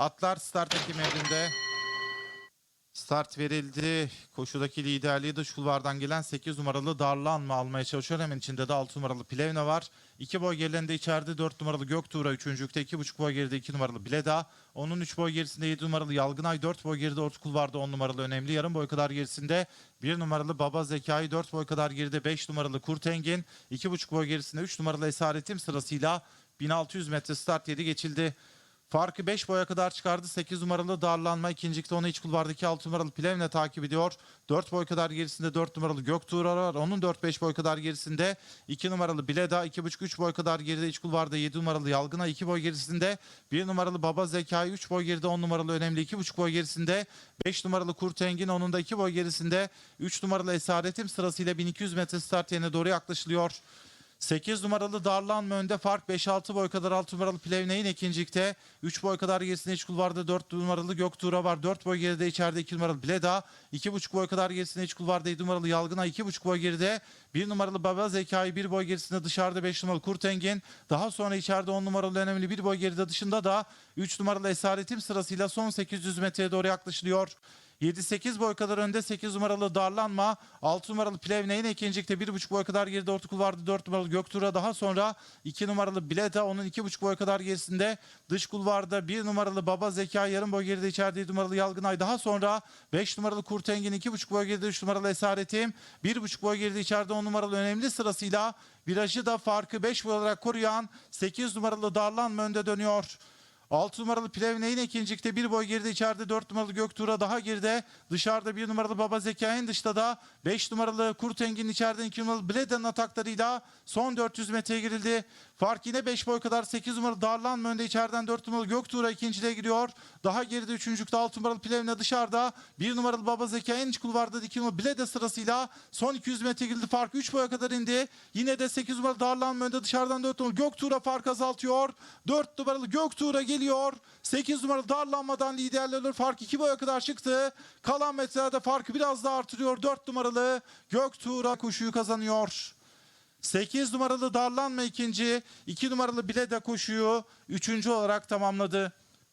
Atlar start ekimlerinde. Start verildi. Koşudaki liderliği dış kulvardan gelen 8 numaralı Darlanma almaya çalışıyor. Hemen içinde de 6 numaralı Plevne var. 2 boy gerilerinde içeride 4 numaralı Göktuğra 3. lükte 2,5 boy geride 2 numaralı Bileda. Onun 3 boy gerisinde 7 numaralı Yalgınay 4 boy geride orta kulvarda 10 numaralı Önemli. Yarım boy kadar gerisinde 1 numaralı Baba Zekai 4 boy kadar geride 5 numaralı Kurt Engin. 2,5 boy gerisinde 3 numaralı Esaretim sırasıyla 1600 metre start yeri geçildi. Farkı 5 boya kadar çıkardı. 8 numaralı darlanma. ikincilikte onu iç kulvardaki 6 numaralı Plevne takip ediyor. 4 boy kadar gerisinde 4 numaralı Göktuğra var. Onun 4-5 boy kadar gerisinde 2 numaralı Bileda. 2,5-3 boy kadar geride iç kulvarda 7 numaralı Yalgına. 2 boy gerisinde 1 numaralı Baba Zekai. 3 boy geride 10 numaralı Önemli. 2,5 boy gerisinde 5 numaralı Kurt Engin. Onun da 2 boy gerisinde 3 numaralı Esaretim sırasıyla 1200 metre start yerine doğru yaklaşılıyor. 8 numaralı Darlanma önde fark 5-6 boy kadar 6 numaralı Plevne'in ikincilikte 3 boy kadar gerisinde iç kulvarda 4 numaralı Göktuğra var. 4 boy geride içeride 2 numaralı Bleda. 2,5 boy kadar gerisinde iç kulvarda 7 numaralı Yalgına 2,5 boy geride. 1 numaralı Baba Zekai 1 boy gerisinde dışarıda 5 numaralı Kurtengin daha sonra içeride 10 numaralı önemli 1 boy geride dışında da 3 numaralı Esaretim sırasıyla son 800 metreye doğru yaklaşılıyor. 7-8 boy kadar önde 8 numaralı Darlanma, 6 numaralı Plevne yine ikincilikte 1,5 boy kadar geride orta kulvarda 4 numaralı Göktuğra daha sonra 2 numaralı Bileta onun 2,5 boy kadar gerisinde dış kulvarda 1 numaralı Baba Zeka yarım boy geride içeride 7 numaralı Yalgınay daha sonra 5 numaralı Kurtengin 2,5 boy geride 3 numaralı Esaretim 1,5 boy geride içeride 10 numaralı önemli sırasıyla virajı da farkı 5 boy olarak koruyan 8 numaralı Darlanma önde dönüyor. 6 numaralı Plevne yine ikincilikte bir boy geride içeride 4 numaralı Göktuğra daha geride dışarıda 1 numaralı Baba Zeka en dışta da 5 numaralı Kurt Engin içeriden 2 numaralı Bleda'nın ataklarıyla son 400 metreye girildi. Fark yine 5 boy kadar 8 numaralı Darlanma önde içeriden 4 numaralı Göktuğra ikinciliğe giriyor. Daha geride 3. 6 numaralı Plevne dışarıda 1 numaralı Baba Zeka en iç kulvarda 2 numaralı Bleda sırasıyla son 200 metre girildi. Fark 3 boya kadar indi. Yine de 8 numaralı Darlanma önde dışarıdan 4 numaralı Göktuğra fark azaltıyor. 4 numaralı Göktuğra geliyor. 8 numaralı darlanmadan liderler fark 2 boya kadar çıktı. Kalan metrelerde farkı biraz daha artırıyor. 4 numaralı Göktuğra koşuyu kazanıyor. 8 numaralı darlanma ikinci, 2 numaralı Bileda koşuyu üçüncü olarak tamamladı.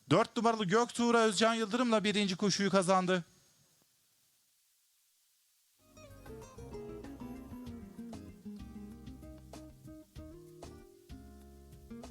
4 numaralı Göktuğra Özcan Yıldırım'la birinci koşuyu kazandı.